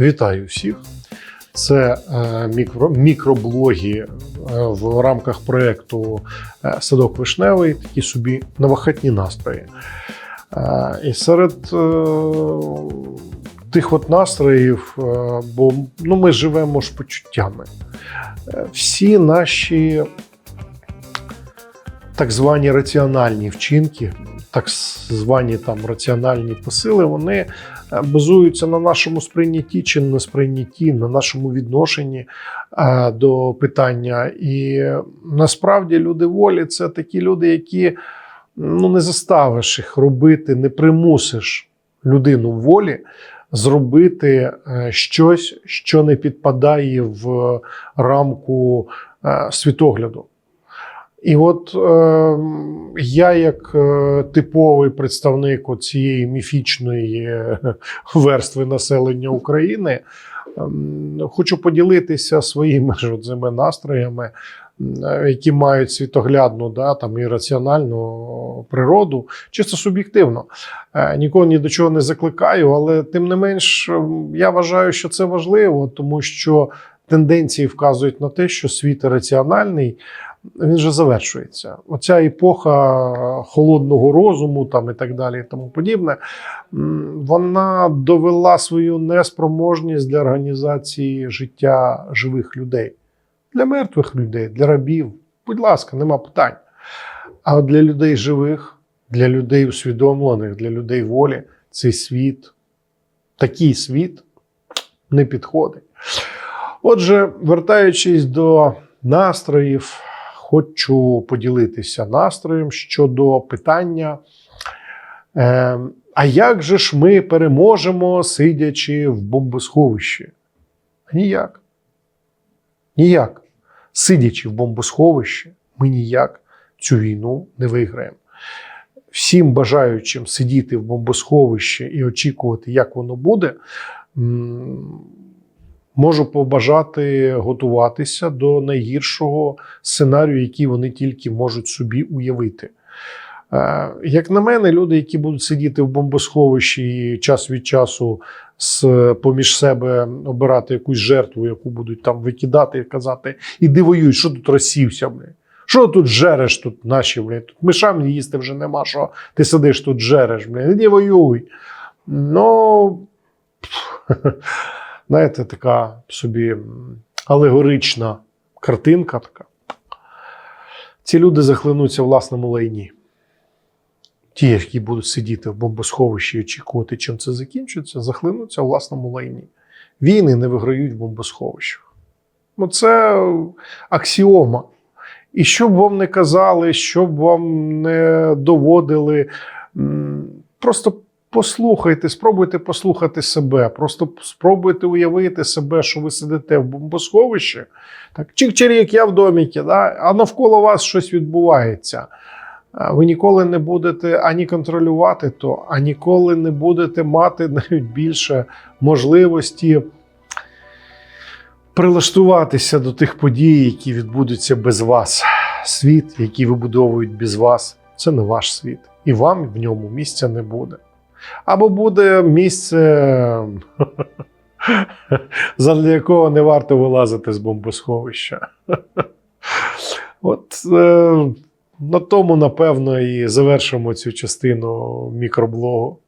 Вітаю всіх! Це е, мікро, мікроблоги е, в рамках проєкту е, Садок Вишневий, такі собі новохатні настрої. І серед тих от настроїв, бо ну, ми живемо ж почуттями. Всі наші так звані раціональні вчинки, так звані там раціональні посили, вони е, базуються на нашому сприйнятті чи не сприйнятті, на нашому відношенні е, до питання. І насправді люди волі це такі люди, які ну, не заставиш їх робити, не примусиш людину волі зробити е, щось, що не підпадає в рамку світогляду. І от е, я, як е, типовий представник цієї міфічної е, верстви населення України, ем, хочу поділитися своїми ж цими настроями, е, які мають світоглядну да, там, і раціональну природу, чисто суб'єктивно. Е, Нікого ні до чого не закликаю, але тим не менш, ем, я вважаю, що це важливо, тому що тенденції вказують на те, що світ раціональний він же завершується. Оця епоха холодного розуму, там і так далі, і тому подібне, вона довела свою неспроможність для організації життя живих людей, для мертвих людей, для рабів. Будь ласка, нема питань. А для людей живих, для людей усвідомлених, для людей волі, цей світ, такий світ не підходить. Отже, вертаючись до настроїв, хочу поділитися настроєм щодо питання. Е, а як же ж ми переможемо, сидячи в бомбосховищі? Ніяк. Ніяк. Сидячи в бомбосховищі, ми ніяк цю війну не виграємо. Всім бажаючим сидіти в бомбосховищі і очікувати, як воно буде, можу побажати готуватися до найгіршого сценарію, який вони тільки можуть собі уявити. Е, Як на мене, люди, які будуть сидіти в бомбосховищі і час від часу з поміж себе обирати якусь жертву, яку будуть там викидати і казати: іди воюй, що тут розсівся, блядь? Що тут жереш тут наші, блядь? Тут мишам їсти вже нема, що ти сидиш тут жереш, блядь, іди воюй. Ну, знаєте, така собі алегорична картинка така. Ці люди захлинуться в власному лайні. Ті, які будуть сидіти в бомбосховищі і очікувати, чим це закінчиться, захлинуться в власному лайні. Війни не виграють в бомбосховищах. Ну, це аксіома. І що б вам не казали, що б вам не доводили, просто послухайте, спробуйте послухати себе, просто спробуйте уявити себе, що ви сидите в бомбосховищі, так, чик-чирік, я в доміки, да, а навколо вас щось відбувається. Ви ніколи не будете ані контролювати то, а ніколи не будете мати навіть більше можливості прилаштуватися до тих подій, які відбудуться без вас. Світ, який вибудовують без вас, це не ваш світ, і вам в ньому місця не буде. Або буде місце, задля якого не варто вилазити з бомбосховища. От е, на тому, напевно, і завершимо цю частину мікроблогу.